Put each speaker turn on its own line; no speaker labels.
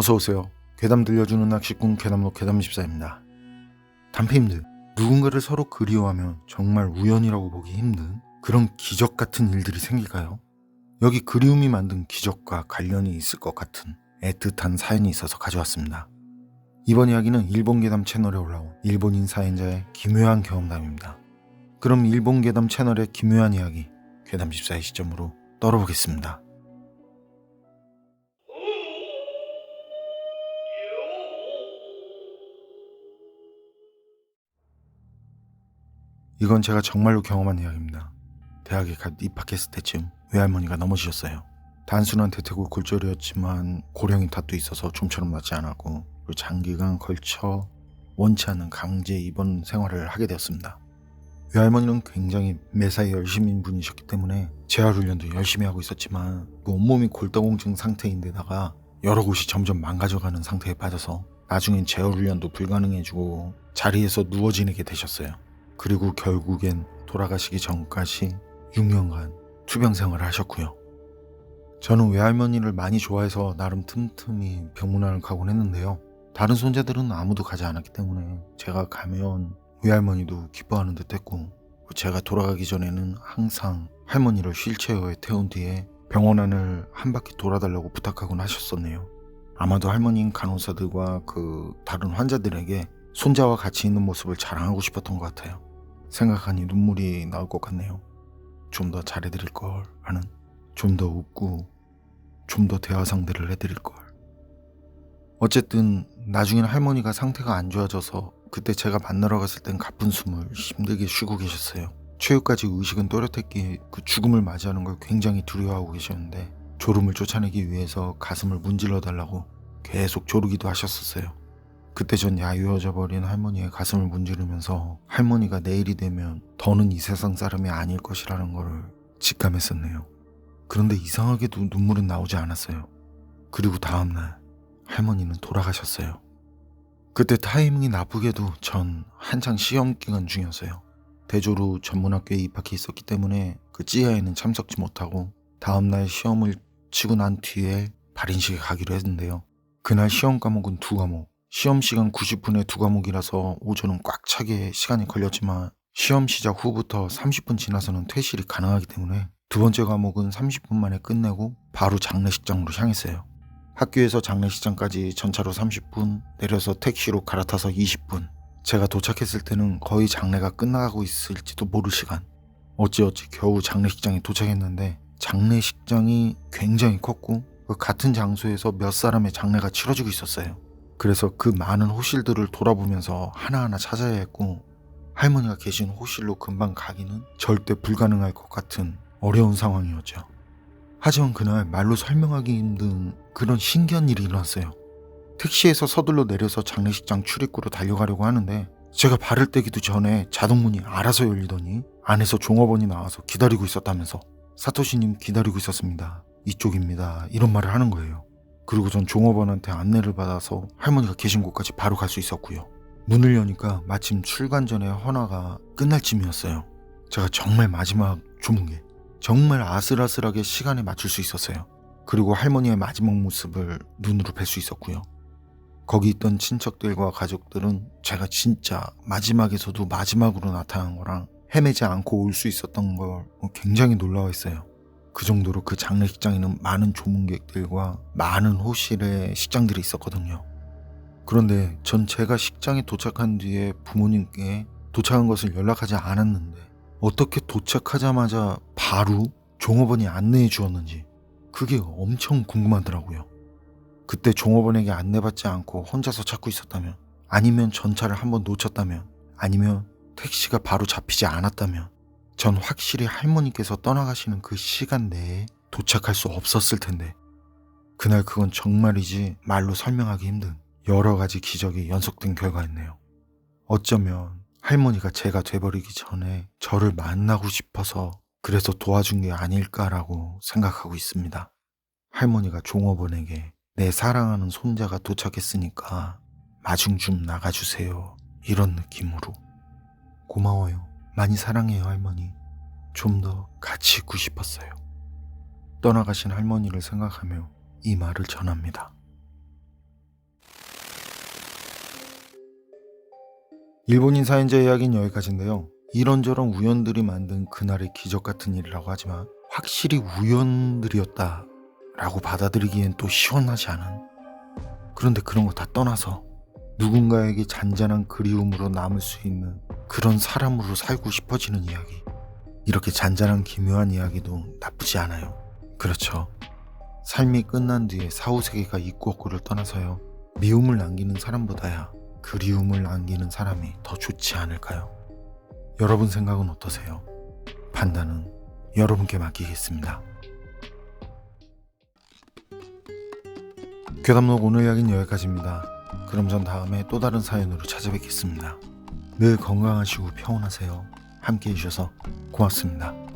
어서 오세요. 괴담 들려주는 낚시꾼 괴담로 괴담집사입니다. 단피님들, 누군가를 서로 그리워하면 정말 우연이라고 보기 힘든 그런 기적 같은 일들이 생길까요? 여기 그리움이 만든 기적과 관련이 있을 것 같은 애틋한 사연이 있어서 가져왔습니다. 이번 이야기는 일본 괴담 채널에 올라온 일본인 사연자의 기묘한 경험담입니다. 그럼 일본 괴담 채널의 기묘한 이야기 괴담 집사의 시점으로 떨어보겠습니다. 이건 제가 정말로 경험한 이야기입니다. 대학에 갓 입학했을 때쯤 외할머니가 넘어지셨어요. 단순한 대퇴골 골절이었지만 고령인 탓도 있어서 좀처럼 낫지 않았고 장기간 걸쳐 원치 않는 강제 입원 생활을 하게 되었습니다. 외할머니는 굉장히 매사에 열심인 분이셨기 때문에 재활훈련도 열심히 하고 있었지만 그 온몸이 골다공증 상태인데다가 여러 곳이 점점 망가져가는 상태에 빠져서 나중엔 재활훈련도 불가능해지고 자리에서 누워 지내게 되셨어요. 그리고 결국엔 돌아가시기 전까지 6년간 투병 생활을 하셨고요. 저는 외할머니를 많이 좋아해서 나름 틈틈이 병문안을 가곤 했는데요. 다른 손자들은 아무도 가지 않았기 때문에 제가 가면 외할머니도 기뻐하는 듯 했고 제가 돌아가기 전에는 항상 할머니를 휠체어에 태운 뒤에 병원 안을 한 바퀴 돌아달라고 부탁하곤 하셨었네요. 아마도 할머니는 간호사들과 그 다른 환자들에게 손자와 같이 있는 모습을 자랑하고 싶었던 것 같아요. 생각하니 눈물이 나올 것 같네요. 좀 더 잘해드릴 걸 하는 좀 더 웃고 좀 더 대화 상대를 해드릴 걸. 어쨌든 나중에는 할머니가 상태가 안 좋아져서 그때 제가 만나러 갔을 땐 가쁜 숨을 힘들게 쉬고 계셨어요. 최후까지 의식은 또렷했기에 그 죽음을 맞이하는 걸 굉장히 두려워하고 계셨는데 졸음을 쫓아내기 위해서 가슴을 문질러 달라고 계속 조르기도 하셨었어요. 그때 전 야유어져 버린 할머니의 가슴을 문지르면서 할머니가 내일이 되면 더는 이 세상 사람이 아닐 것이라는 거를 직감했었네요. 그런데 이상하게도 눈물은 나오지 않았어요. 그리고 다음날 할머니는 돌아가셨어요. 그때 타이밍이 나쁘게도 전 한창 시험 기간 중이었어요. 대조로 전문학교에 입학해 있었기 때문에 그 찌아에는 참석지 못하고 다음날 시험을 치고 난 뒤에 발인식에 가기로 했는데요. 그날 시험 과목은 두 과목, 시험 시간 90분에 두 과목이라서 오전은 꽉 차게 시간이 걸렸지만 시험 시작 후부터 30분 지나서는 퇴실이 가능하기 때문에 두 번째 과목은 30분 만에 끝내고 바로 장례식장으로 향했어요. 학교에서 장례식장까지 전차로 30분, 내려서 택시로 갈아타서 20분. 제가 도착했을 때는 거의 장례가 끝나가고 있을지도 모를 시간. 어찌어찌 겨우 장례식장에 도착했는데 장례식장이 굉장히 컸고 그 같은 장소에서 몇 사람의 장례가 치러지고 있었어요. 그래서 그 많은 호실들을 돌아보면서 하나하나 찾아야 했고 할머니가 계신 호실로 금방 가기는 절대 불가능할 것 같은 어려운 상황이었죠. 하지만 그날 말로 설명하기 힘든 그런 신기한 일이 일어났어요. 택시에서 서둘러 내려서 장례식장 출입구로 달려가려고 하는데 제가 발을 떼기도 전에 자동문이 알아서 열리더니 안에서 종업원이 나와서 기다리고 있었다면서 사토시님 기다리고 있었습니다. 이쪽입니다. 이런 말을 하는 거예요. 그리고 전 종업원한테 안내를 받아서 할머니가 계신 곳까지 바로 갈 수 있었고요. 문을 여니까 마침 출관 전에 헌화가 끝날 쯤이었어요. 제가 정말 마지막 주문게 정말 아슬아슬하게 시간에 맞출 수 있었어요. 그리고 할머니의 마지막 모습을 눈으로 뵐 수 있었고요. 거기 있던 친척들과 가족들은 제가 진짜 마지막에서도 마지막으로 나타난 거랑 헤매지 않고 올 수 있었던 걸 굉장히 놀라워했어요. 그 정도로 그 장례식장에는 많은 조문객들과 많은 호실의 식장들이 있었거든요. 그런데 전 제가 식장에 도착한 뒤에 부모님께 도착한 것을 연락하지 않았는데 어떻게 도착하자마자 바로 종업원이 안내해 주었는지 그게 엄청 궁금하더라고요. 그때 종업원에게 안내받지 않고 혼자서 찾고 있었다면 아니면 전차를 한번 놓쳤다면 아니면 택시가 바로 잡히지 않았다면 전 확실히 할머니께서 떠나가시는 그 시간 내에 도착할 수 없었을 텐데 그날 그건 정말이지 말로 설명하기 힘든 여러 가지 기적이 연속된 결과였네요. 어쩌면 할머니가 제가 돼버리기 전에 저를 만나고 싶어서 그래서 도와준 게 아닐까라고 생각하고 있습니다. 할머니가 종업원에게 내 사랑하는 손자가 도착했으니까 마중 좀 나가주세요. 이런 느낌으로. 고마워요. 많이 사랑해요, 할머니. 좀 더 같이 있고 싶었어요. 떠나가신 할머니를 생각하며 이 말을 전합니다. 일본인 사연자 이야기는 여기까지인데요. 이런저런 우연들이 만든 그날의 기적 같은 일이라고 하지만 확실히 우연들이었다라고 받아들이기엔 또 시원하지 않은 그런데 그런 거 다 떠나서 누군가에게 잔잔한 그리움으로 남을 수 있는 그런 사람으로 살고 싶어지는 이야기 이렇게 잔잔한 기묘한 이야기도 나쁘지 않아요 그렇죠 삶이 끝난 뒤에 사후세계가 있고 없고를 떠나서요 미움을 남기는 사람보다야 그리움을 남기는 사람이 더 좋지 않을까요? 여러분 생각은 어떠세요? 판단은 여러분께 맡기겠습니다. 괴담록 오늘 이야기는 여기까지입니다. 그럼 전 다음에 또 다른 사연으로 찾아뵙겠습니다. 늘 건강하시고 평온하세요. 함께 해주셔서 고맙습니다.